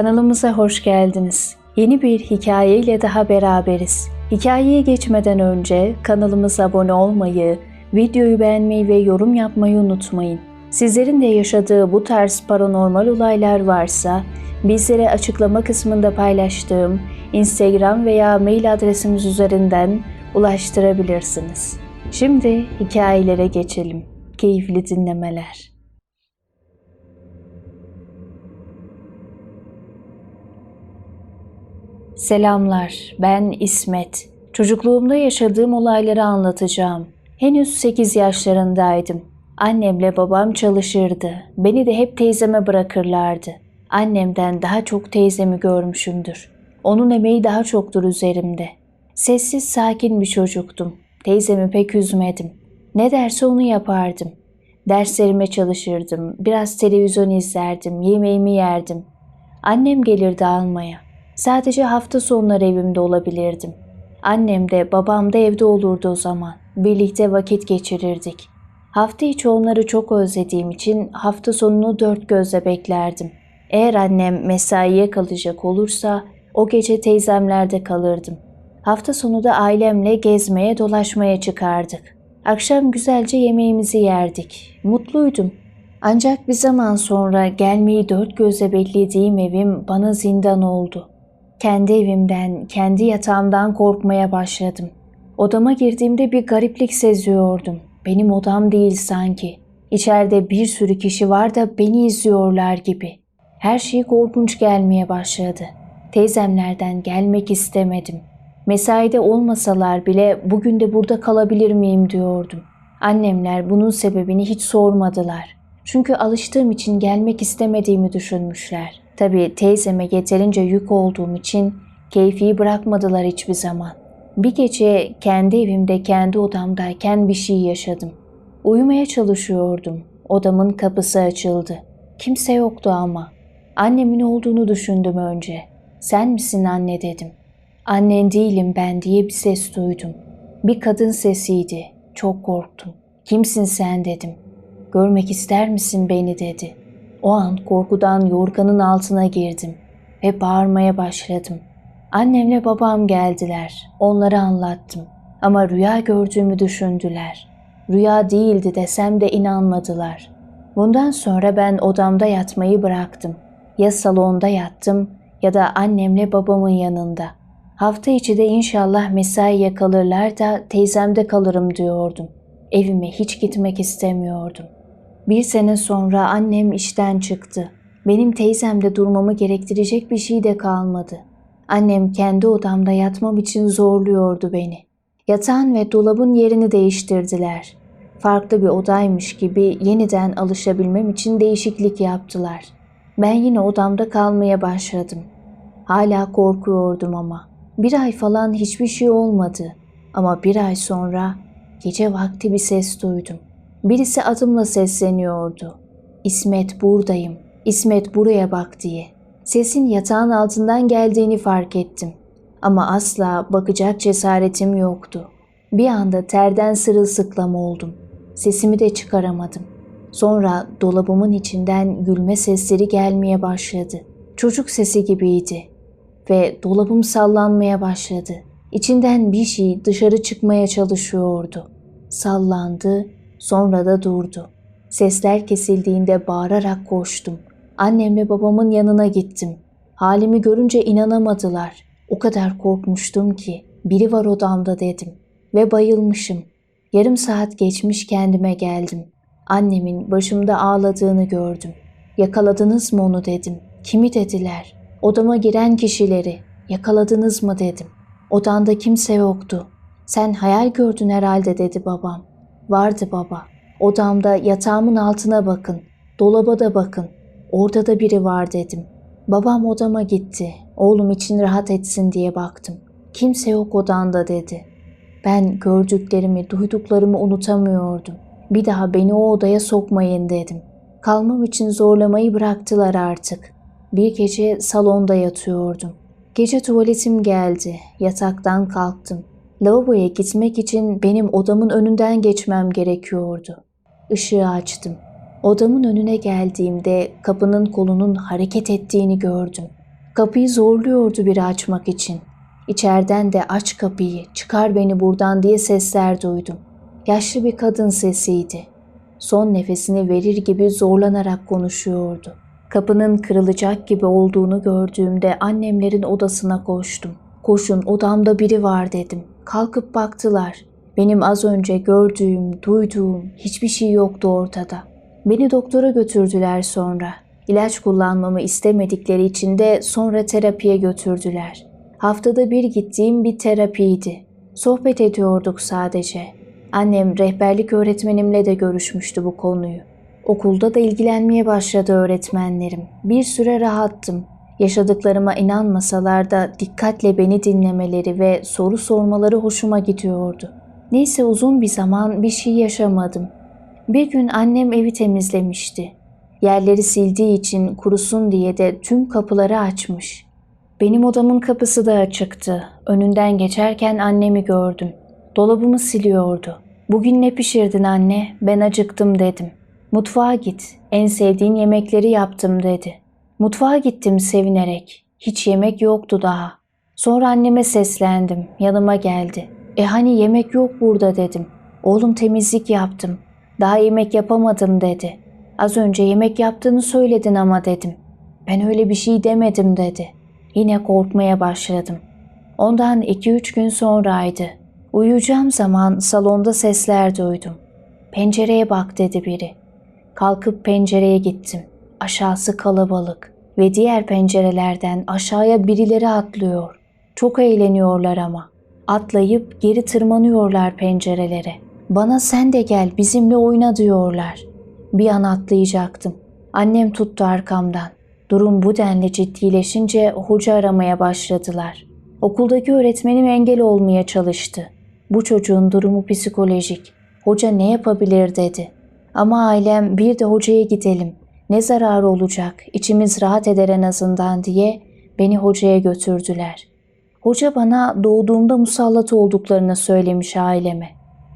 Kanalımıza hoş geldiniz. Yeni bir hikaye ile daha beraberiz. Hikayeye geçmeden önce kanalımıza abone olmayı, videoyu beğenmeyi ve yorum yapmayı unutmayın. Sizlerin de yaşadığı bu tarz paranormal olaylar varsa bizlere açıklama kısmında paylaştığım Instagram veya mail adresimiz üzerinden ulaştırabilirsiniz. Şimdi hikayelere geçelim. Keyifli dinlemeler. Selamlar, ben İsmet. Çocukluğumda yaşadığım olayları anlatacağım. Henüz 8 yaşlarındaydım. Annemle babam çalışırdı. Beni de hep teyzeme bırakırlardı. Annemden daha çok teyzemi görmüşümdür. Onun emeği daha çoktur üzerimde. Sessiz sakin bir çocuktum. Teyzemi pek üzmedim. Ne derse onu yapardım. Derslerime çalışırdım, biraz televizyon izlerdim, yemeğimi yerdim. Annem gelirdi almaya. Sadece hafta sonları evimde olabilirdim. Annem de babam da evde olurdu o zaman. Birlikte vakit geçirirdik. Hafta içi onları çok özlediğim için hafta sonunu dört gözle beklerdim. Eğer annem mesaiye kalacak olursa o gece teyzemlerde kalırdım. Hafta sonu da ailemle gezmeye dolaşmaya çıkardık. Akşam güzelce yemeğimizi yerdik. Mutluydum. Ancak bir zaman sonra gelmeyi dört gözle beklediğim evim bana zindan oldu. Kendi evimden, kendi yatağımdan korkmaya başladım. Odama girdiğimde bir gariplik seziyordum. Benim odam değil sanki. İçeride bir sürü kişi var da beni izliyorlar gibi. Her şey korkunç gelmeye başladı. Teyzemlerden gelmek istemedim. Mesaide olmasalar bile bugün de burada kalabilir miyim diyordum. Annemler bunun sebebini hiç sormadılar. Çünkü alıştığım için gelmek istemediğimi düşünmüşler. Tabii teyzeme yeterince yük olduğum için keyfi bırakmadılar hiçbir zaman. Bir gece kendi evimde kendi odamdayken bir şey yaşadım. Uyumaya çalışıyordum. Odamın kapısı açıldı. Kimse yoktu ama. Annemin olduğunu düşündüm önce. Sen misin anne dedim. Annen değilim ben diye bir ses duydum. Bir kadın sesiydi. Çok korktum. Kimsin sen dedim. Görmek ister misin beni dedi. O an korkudan yorganın altına girdim ve bağırmaya başladım. Annemle babam geldiler. Onlara anlattım. Ama rüya gördüğümü düşündüler. Rüya değildi desem de inanmadılar. Bundan sonra ben odamda yatmayı bıraktım. Ya salonda yattım ya da annemle babamın yanında. Hafta içi de inşallah mesaiye kalırlar da teyzemde kalırım diyordum. Evime hiç gitmek istemiyordum. Bir sene sonra annem işten çıktı. Benim teyzemde durmamı gerektirecek bir şey de kalmadı. Annem kendi odamda yatmam için zorluyordu beni. Yatağın ve dolabın yerini değiştirdiler. Farklı bir odaymış gibi yeniden alışabilmem için değişiklik yaptılar. Ben yine odamda kalmaya başladım. Hala korkuyordum ama. Bir ay falan hiçbir şey olmadı. Ama bir ay sonra gece vakti bir ses duydum. Birisi adımla sesleniyordu. İsmet buradayım, İsmet buraya bak diye. Sesin yatağın altından geldiğini fark ettim. Ama asla bakacak cesaretim yoktu. Bir anda terden sırılsıklam oldum. Sesimi de çıkaramadım. Sonra dolabımın içinden gülme sesleri gelmeye başladı. Çocuk sesi gibiydi. Ve dolabım sallanmaya başladı. İçinden bir şey dışarı çıkmaya çalışıyordu. Sallandı, sonra da durdu. Sesler kesildiğinde bağırarak koştum. Annemle babamın yanına gittim. Halimi görünce inanamadılar. O kadar korkmuştum ki biri var odamda dedim ve bayılmışım. Yarım saat geçmiş kendime geldim. Annemin başımda ağladığını gördüm. Yakaladınız mı onu dedim. Kimi dediler. Odama giren kişileri. Yakaladınız mı dedim. Odanda kimse yoktu. Sen hayal gördün herhalde dedi babam. Vardı baba. Odamda yatağımın altına bakın. Dolaba da bakın. Orada da biri var dedim. Babam odama gitti. Oğlum için rahat etsin diye baktım. Kimse yok odanda dedi. Ben gördüklerimi, duyduklarımı unutamıyordum. Bir daha beni o odaya sokmayın dedim. Kalmam için zorlamayı bıraktılar artık. Bir gece salonda yatıyordum. Gece tuvaletim geldi. Yataktan kalktım. Lavaboya gitmek için benim odamın önünden geçmem gerekiyordu. Işığı açtım. Odamın önüne geldiğimde kapının kolunun hareket ettiğini gördüm. Kapıyı zorluyordu biri açmak için. İçeriden de aç kapıyı, çıkar beni buradan diye sesler duydum. Yaşlı bir kadın sesiydi. Son nefesini verir gibi zorlanarak konuşuyordu. Kapının kırılacak gibi olduğunu gördüğümde annemlerin odasına koştum. Koşun odamda biri var dedim. Kalkıp baktılar. Benim az önce gördüğüm, duyduğum hiçbir şey yoktu ortada. Beni doktora götürdüler sonra. İlaç kullanmamı istemedikleri için de sonra terapiye götürdüler. Haftada bir gittiğim bir terapiydi. Sohbet ediyorduk sadece. Annem rehberlik öğretmenimle de görüşmüştü bu konuyu. Okulda da ilgilenmeye başladı öğretmenlerim. Bir süre rahattım. Yaşadıklarıma inanmasalar da dikkatle beni dinlemeleri ve soru sormaları hoşuma gidiyordu. Neyse uzun bir zaman bir şey yaşamadım. Bir gün annem evi temizlemişti. Yerleri sildiği için kurusun diye de tüm kapıları açmış. Benim odamın kapısı da açıktı. Önünden geçerken annemi gördüm. Dolabımı siliyordu. Bugün ne pişirdin anne? Ben acıktım dedim. Mutfağa git. En sevdiğin yemekleri yaptım dedi. Mutfağa gittim sevinerek. Hiç yemek yoktu daha. Sonra anneme seslendim. Yanıma geldi. E hani yemek yok burada dedim. Oğlum temizlik yaptım. Daha yemek yapamadım dedi. Az önce yemek yaptığını söyledin ama dedim. Ben öyle bir şey demedim dedi. Yine korkmaya başladım. Ondan iki üç gün sonraydı. Uyuyacağım zaman salonda sesler duydum. Pencereye bak dedi biri. Kalkıp pencereye gittim. Aşağısı kalabalık ve diğer pencerelerden aşağıya birileri atlıyor. Çok eğleniyorlar ama. Atlayıp geri tırmanıyorlar pencerelere. Bana sen de gel bizimle oyna diyorlar. Bir an atlayacaktım. Annem tuttu arkamdan. Durum bu denli ciddileşince hoca aramaya başladılar. Okuldaki öğretmenim engel olmaya çalıştı. Bu çocuğun durumu psikolojik. Hoca ne yapabilir dedi. Ama ailem bir de hocaya gidelim. Ne zararı olacak, içimiz rahat eder en azından diye beni hocaya götürdüler. Hoca bana doğduğumda musallat olduklarını söylemiş aileme.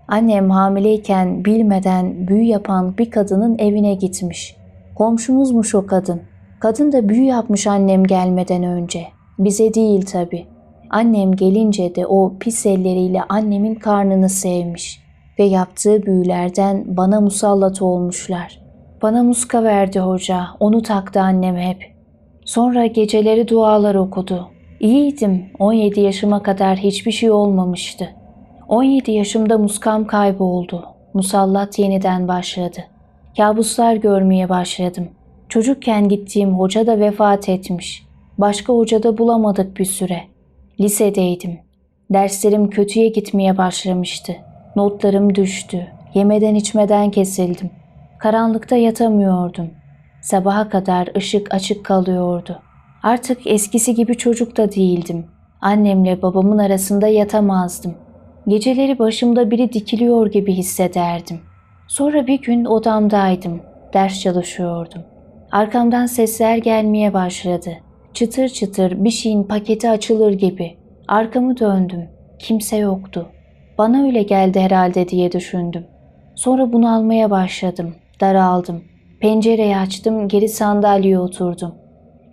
Annem hamileyken bilmeden büyü yapan bir kadının evine gitmiş. Komşumuzmuş o kadın. Kadın da büyü yapmış annem gelmeden önce. Bize değil tabi. Annem gelince de o pis elleriyle annemin karnını sevmiş ve yaptığı büyülerden bana musallat olmuşlar. Bana muska verdi hoca, onu taktı annem hep. Sonra geceleri dualar okudu. İyiydim, 17 yaşıma kadar hiçbir şey olmamıştı. 17 yaşımda muskam kayboldu. Musallat yeniden başladı. Kabuslar görmeye başladım. Çocukken gittiğim hoca da vefat etmiş. Başka hoca da bulamadık bir süre. Lisedeydim. Derslerim kötüye gitmeye başlamıştı. Notlarım düştü. Yemeden içmeden kesildim. Karanlıkta yatamıyordum. Sabaha kadar ışık açık kalıyordu. Artık eskisi gibi çocuk da değildim. Annemle babamın arasında yatamazdım. Geceleri başımda biri dikiliyor gibi hissederdim. Sonra bir gün odamdaydım. Ders çalışıyordum. Arkamdan sesler gelmeye başladı. Çıtır çıtır bir şeyin paketi açılır gibi. Arkamı döndüm. Kimse yoktu. Bana öyle geldi herhalde diye düşündüm. Sonra bunu almaya başladım. Daraldım. Pencereyi açtım, geri sandalyeye oturdum.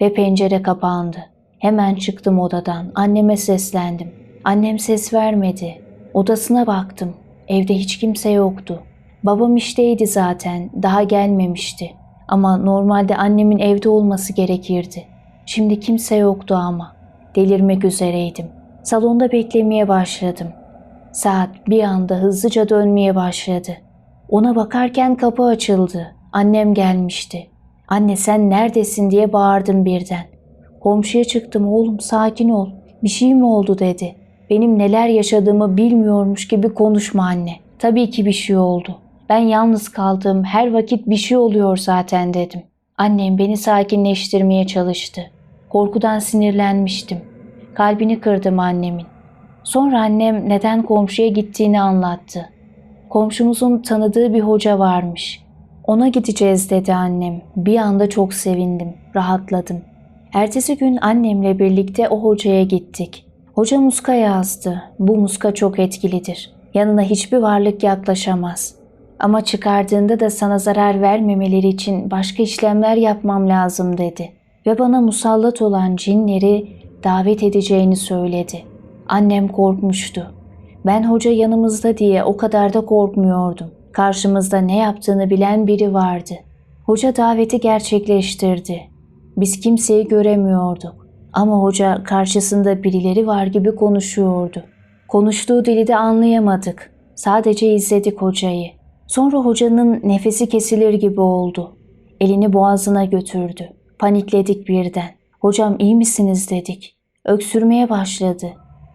Ve pencere kapandı. Hemen çıktım odadan. Anneme seslendim. Annem ses vermedi. Odasına baktım. Evde hiç kimse yoktu. Babam işteydi zaten. Daha gelmemişti. Ama normalde annemin evde olması gerekirdi. Şimdi kimse yoktu ama. Delirmek üzereydim. Salonda beklemeye başladım. Saat bir anda hızlıca dönmeye başladı. Ona bakarken kapı açıldı. Annem gelmişti. Anne sen neredesin diye bağırdım birden. Komşuya çıktım oğlum sakin ol. Bir şey mi oldu dedi. Benim neler yaşadığımı bilmiyormuş gibi konuşma anne. Tabii ki bir şey oldu. Ben yalnız kaldım. Her vakit bir şey oluyor zaten dedim. Annem beni sakinleştirmeye çalıştı. Korkudan sinirlenmiştim. Kalbini kırdım annemin. Sonra annem neden komşuya gittiğini anlattı. Komşumuzun tanıdığı bir hoca varmış. Ona gideceğiz dedi annem. Bir anda çok sevindim, rahatladım. Ertesi gün annemle birlikte o hocaya gittik. Hoca muska yazdı. Bu muska çok etkilidir. Yanına hiçbir varlık yaklaşamaz. Ama çıkardığında da sana zarar vermemeleri için başka işlemler yapmam lazım dedi. ve bana musallat olan cinleri davet edeceğini söyledi. Annem korkmuştu. Ben hoca yanımızda diye o kadar da korkmuyordum. Karşımızda ne yaptığını bilen biri vardı. Hoca daveti gerçekleştirdi. Biz kimseyi göremiyorduk. Ama hoca karşısında birileri var gibi konuşuyordu. Konuştuğu dili de anlayamadık. Sadece izledik hocayı. Sonra hocanın nefesi kesilir gibi oldu. Elini boğazına götürdü. Panikledik birden. Hocam iyi misiniz dedik. Öksürmeye başladı.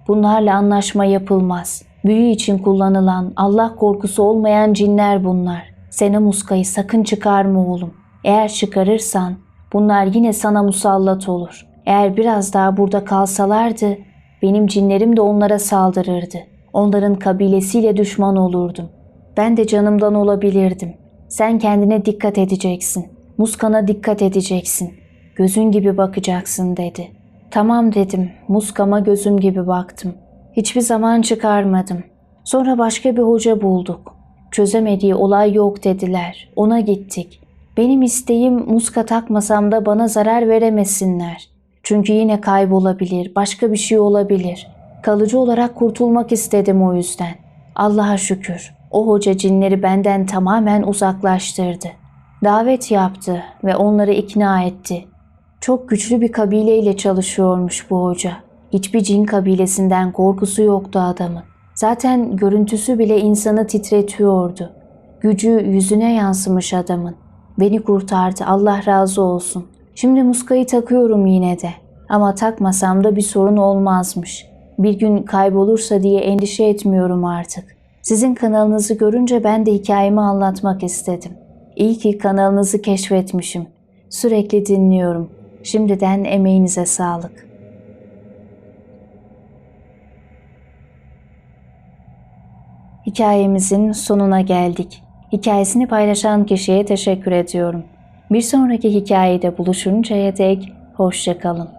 Bunlarla anlaşma yapılmaz. Büyü için kullanılan, Allah korkusu olmayan cinler bunlar. Sene muskayı sakın çıkarma oğlum. Eğer çıkarırsan bunlar yine sana musallat olur. Eğer biraz daha burada kalsalardı benim cinlerim de onlara saldırırdı. Onların kabilesiyle düşman olurdum. Ben de canımdan olabilirdim. Sen kendine dikkat edeceksin. Muskana dikkat edeceksin. Gözün gibi bakacaksın dedi. Tamam dedim. Muskama gözüm gibi baktım. Hiçbir zaman çıkarmadım. Sonra başka bir hoca bulduk. Çözemediği olay yok dediler. Ona gittik. Benim isteğim muska takmasam da bana zarar veremesinler. Çünkü yine kaybolabilir, başka bir şey olabilir. Kalıcı olarak kurtulmak istedim o yüzden. Allah'a şükür. O hoca cinleri benden tamamen uzaklaştırdı. Davet yaptı ve onları ikna etti. Çok güçlü bir kabileyle çalışıyormuş bu hoca. Hiçbir cin kabilesinden korkusu yoktu adamın. Zaten görüntüsü bile insanı titretiyordu. Gücü yüzüne yansımış adamın. Beni kurtardı Allah razı olsun. Şimdi muskayı takıyorum yine de. Ama takmasam da bir sorun olmazmış. Bir gün kaybolursa diye endişe etmiyorum artık. Sizin kanalınızı görünce ben de hikayemi anlatmak istedim. İyi ki kanalınızı keşfetmişim. Sürekli dinliyorum. Şimdiden emeğinize sağlık. Hikayemizin sonuna geldik. Hikayesini paylaşan kişiye teşekkür ediyorum. Bir sonraki hikayede buluşuncaya dek hoşçakalın.